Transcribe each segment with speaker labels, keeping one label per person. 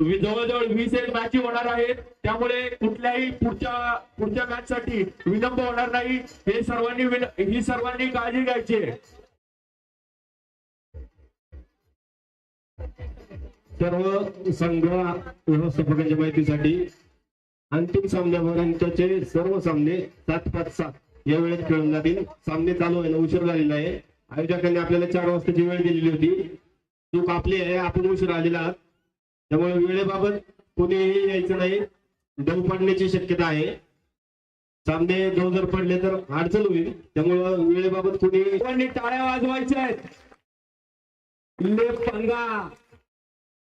Speaker 1: तुम्ही जवळजवळ वीस एक मॅची होणार आहेत. त्यामुळे कुठल्याही पुढच्या पुढच्या मॅच साठी विलंब होणार नाही. हे सर्वांनी ही सर्वांनी काळजी घ्यायची
Speaker 2: सर्व संघ व्यवस्थापकांच्या माहितीसाठी अंतिम सामन्यापर्यंतचे सर्व सामने सात पाच सात या वेळेत खेळून जातील. सामने चालू व्हायला उशीर झालेला आहे. आयोजकांनी आपल्याला चार वाजताची वेळ दिलेली होती. चूक आपली आहे आपण उशीर आलेला आहात. त्यामुळे वेळेबाबत कोणीही यायचं नाही. दव पडण्याची शक्यता आहे. सामने दव जर पडले तर अडचण होईल. त्यामुळं वेळेबाबत कोणी
Speaker 1: टाळ्या वाजवायच्या आहेत. पंगा.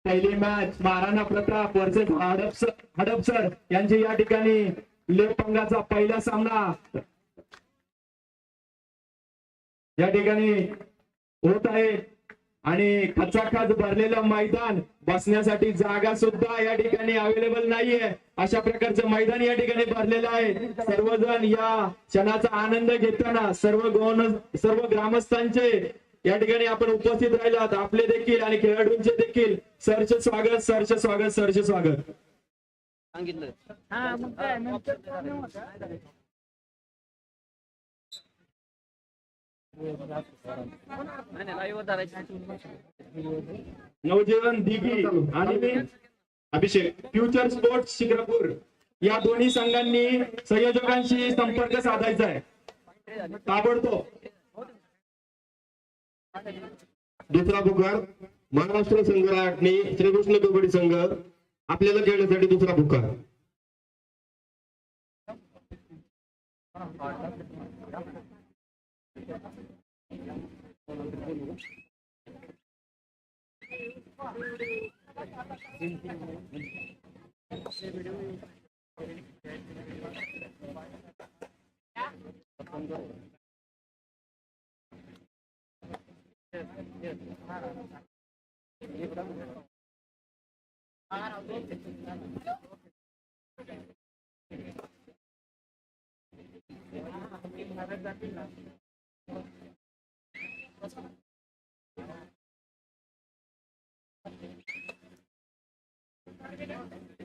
Speaker 1: पहिली मॅच महाराणा प्रताप वर्सेस हडपसर हडपसर यांची या ठिकाणी लेप पंगाचा पहिला सामना. या ठिकाणी होत आहे. आणि खचाखच भरलेलं मैदान बसण्यासाठी जागा सुद्धा या ठिकाणी अवेलेबल नाहीये. अशा प्रकारचं मैदान या ठिकाणी भरलेलं आहे. सर्वजण या क्षणाचा आनंद घेताना सर्व गौन सर्व ग्रामस्थांचे या ठिकाणी आपण उपस्थित राहिलात. आपले देखील आणि खेळाडूंचे देखील. सरचे स्वागत सरचे स्वागत सरचे स्वागत.
Speaker 3: सांगितलं.
Speaker 1: नवजीवन दिघी आणि मी. अभिषेक फ्युचर स्पोर्ट्स शिक्रापूर या दोन्ही संघांनी संयोजकांशी संपर्क साधायचा आहे. ताबडतोब.
Speaker 2: दुसरा पुकार महाराष्ट्र संघ राखणी श्रीकृष्ण कबड्डी संघ. आपल्याला खेळण्यासाठी दुसरा पुकार.
Speaker 3: Gracias. Thank you.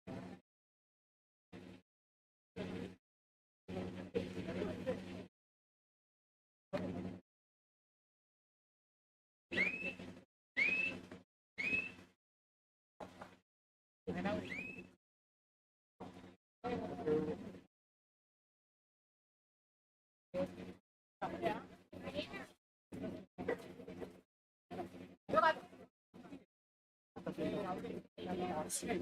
Speaker 3: assim.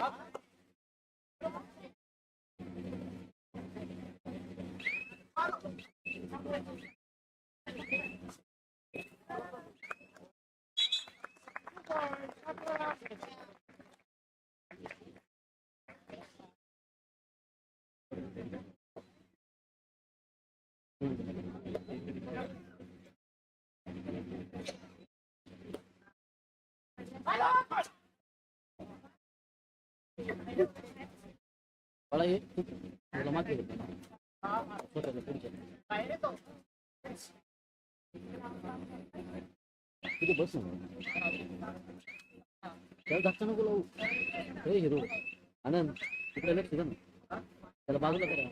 Speaker 3: 아. मला हे तुला मागे होतं ना. स्वतःचं पुढचं. तिथे बस त्याला धक्का नको लावू हे हिरो आनंद तिकडे लक्ष द्या ना त्याला बाजूला करा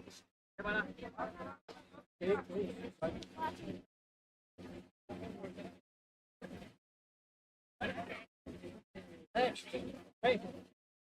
Speaker 3: Hey! Hey!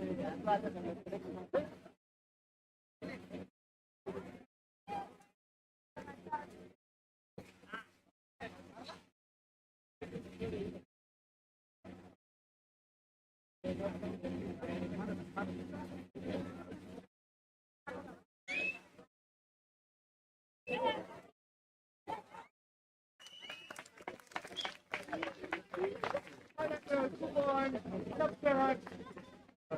Speaker 3: Come on, come on.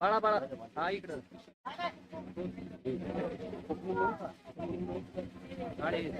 Speaker 3: बाळा बाळा हा इकडं. गाडी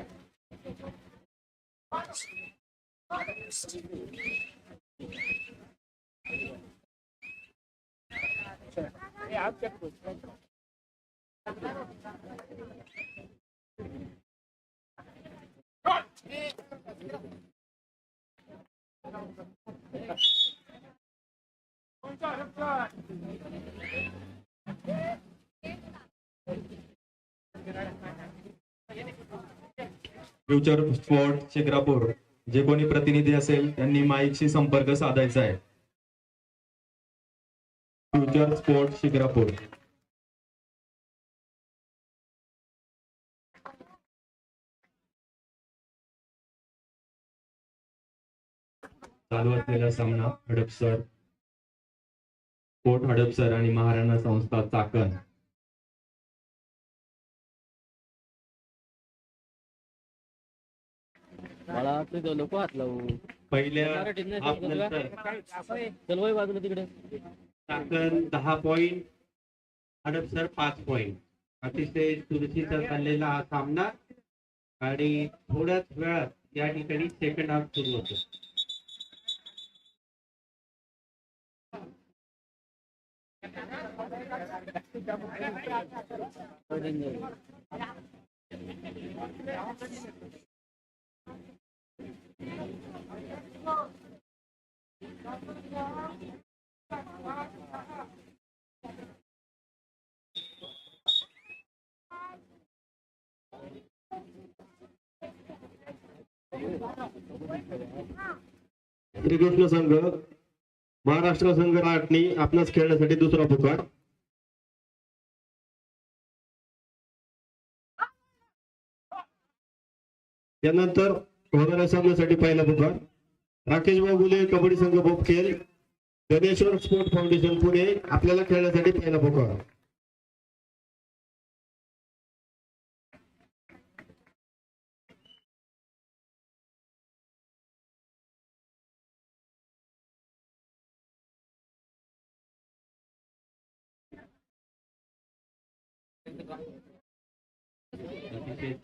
Speaker 1: फ्युचर स्पोर्ट शिक्रापूर जे कोणी प्रतिनिधी असेल त्यांनी माईकशी संपर्क साधायचा आहे. फ्युचर स्पोर्ट शिक्रापूर चालू असलेला सामना हडपसर स्पोर्ट हडपसर आणि महाराणा संस्था चाकण.
Speaker 3: मला तुझं लोक हात लावू.
Speaker 1: पहिल्या? नंतर
Speaker 3: चल वय बाजूला तिकडे.
Speaker 2: चाकण दहा पॉइंट हडपसर पाच पॉइंट अतिशय चुरशीचा चाललेला हा सामना आणि थोड्याच वेळात या ठिकाणी सेकंड हाफ सुरू होतो. श्रीकृष्ण संघ महाराष्ट्र संघ राटणी आपणास खेळण्यासाठी दुसरा पुकार. त्यानंतर होणाऱ्या सामन्यासाठी पहिला पुकार. राकेश बाबुले कबड्डी संघ बोपखेल गणेश्वर स्पोर्ट फाउंडेशन पुणे आपल्याला खेळण्यासाठी पहिला पुकार.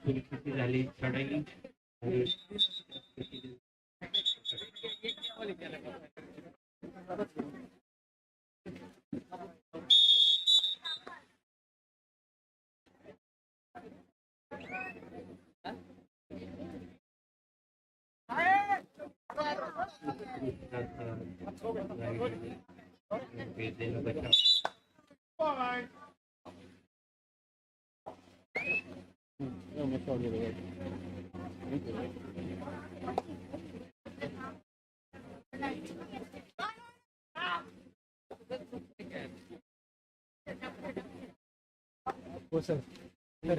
Speaker 4: अतिशय झाली चढाई आणि gitu kan
Speaker 5: gitu ya bosan ber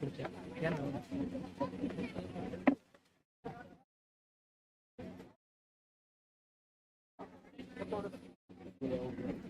Speaker 5: kerja ya Thank you.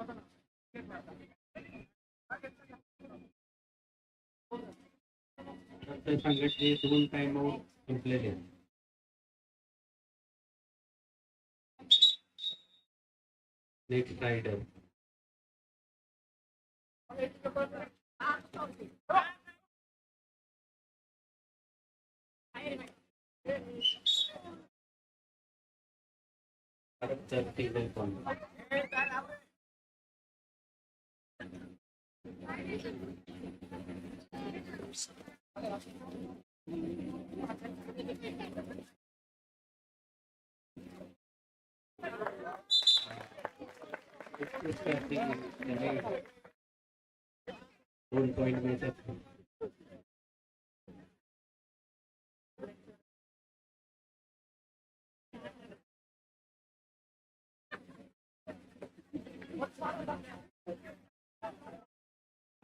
Speaker 4: After 100 days, full time out. Next item. one point meter.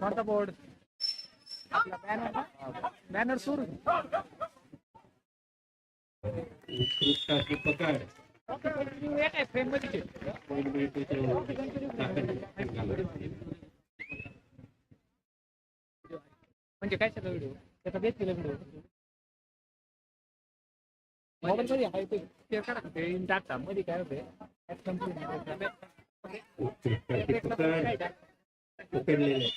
Speaker 5: कोणता बोर्ड आपला बॅनर बॅनर
Speaker 4: पकड फ्रेममध्ये
Speaker 5: म्हणजे काय सगळं व्हिडिओ त्याचा बेस केला व्हिडिओ मोबाईल मध्ये आहे ते शेअर करा ते टाकता मध्ये काय होते
Speaker 4: उत्कृष्टाची पकड पकडलेले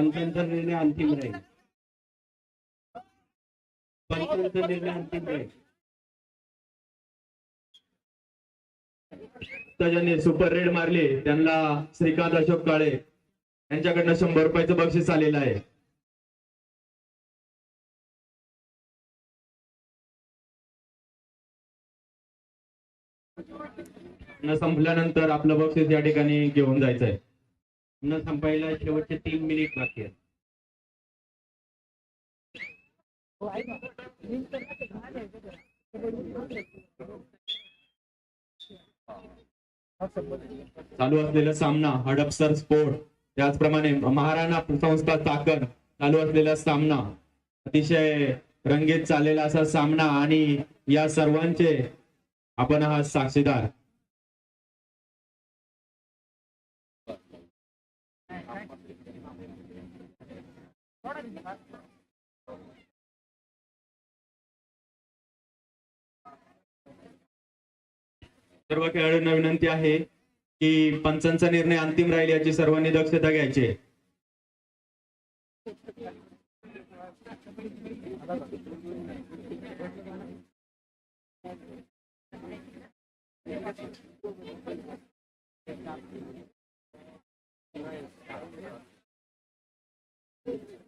Speaker 4: पंचांचा निर्णय अंतिम राहील पंचांचा निर्णय अंतिम राहील
Speaker 1: तर ज्यांनी सुपर रेड मारली. त्यांना श्रीकांत अशोक काळे यांच्याकडनं शंभर रुपयाचं बक्षीस आलेलं आहे. संपल्यानंतर आपलं बक्षीस या ठिकाणी घेऊन जायचं आहे
Speaker 4: न संपायला शेवटचे तीन मिनिट बाकी आहेत.
Speaker 1: चालू असलेला सामना हडपसर स्पोर्ट त्याचप्रमाणे महाराणा संस्था चाकण चालू असलेला सामना. अतिशय रंगीत चाललेला असा सामना आणि या सर्वांचे आपण आहात साक्षीदार. सर्व खेळाडूंना विनंती आहे की पंचांचा निर्णय अंतिम राहील याची सर्वांनी दक्षता घ्यायची
Speaker 5: Thank you.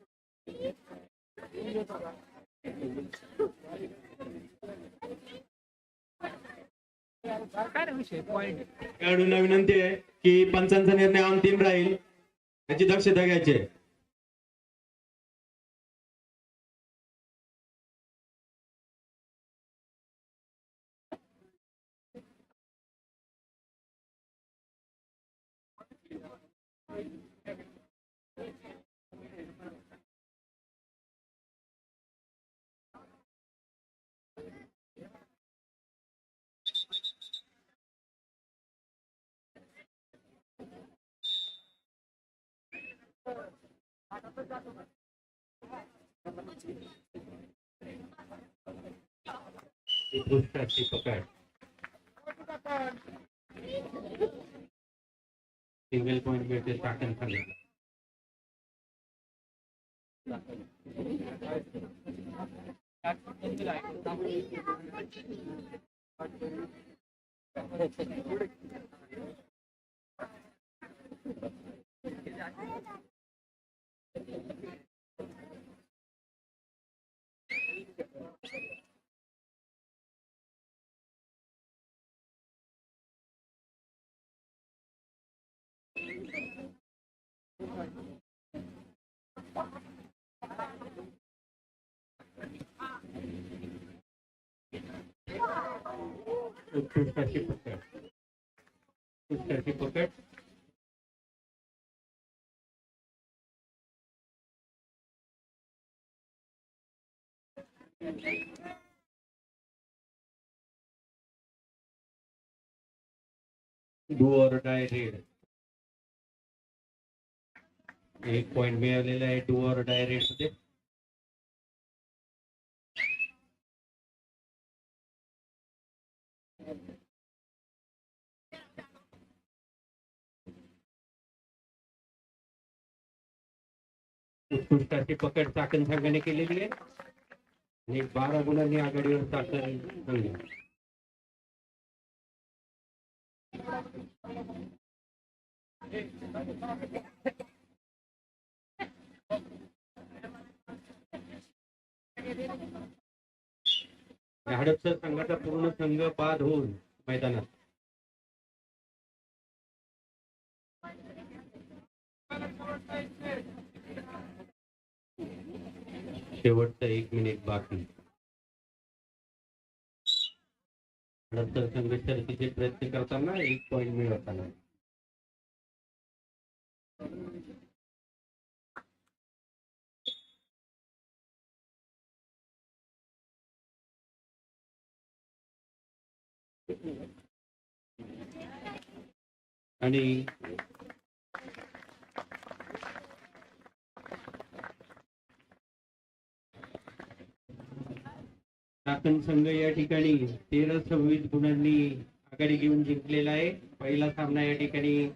Speaker 1: खेळाडूंना विनंती आहे की पंचांचा निर्णय अंतिम राहील याची दक्षता घ्यायची आहे.
Speaker 4: उत्कृष्टाची पकड सिंगल पॉइंट मिळते चाकण खाली Two turkey potato. Two turkey potato. एक पॉइंट रेड मध्ये उत्कृष्टाची पकड चाकण संघाने केलेली आहे आणि बारा गुणांनी आघाडीवर ताकद संघ. हडपसर संघाचा पूर्ण संघ बाद होऊन मैदानात. शेवटचं एक मिनिट बाकी. हडपसर संघ शर्तीचे प्रयत्न करताना एक पॉइंट मिळवताना. आणि चाकण संघ या ठिकाणी तेरा सव्वीस गुणांनी आघाडी घेऊन जिंकलेला आहे. पहिला सामना या ठिकाणी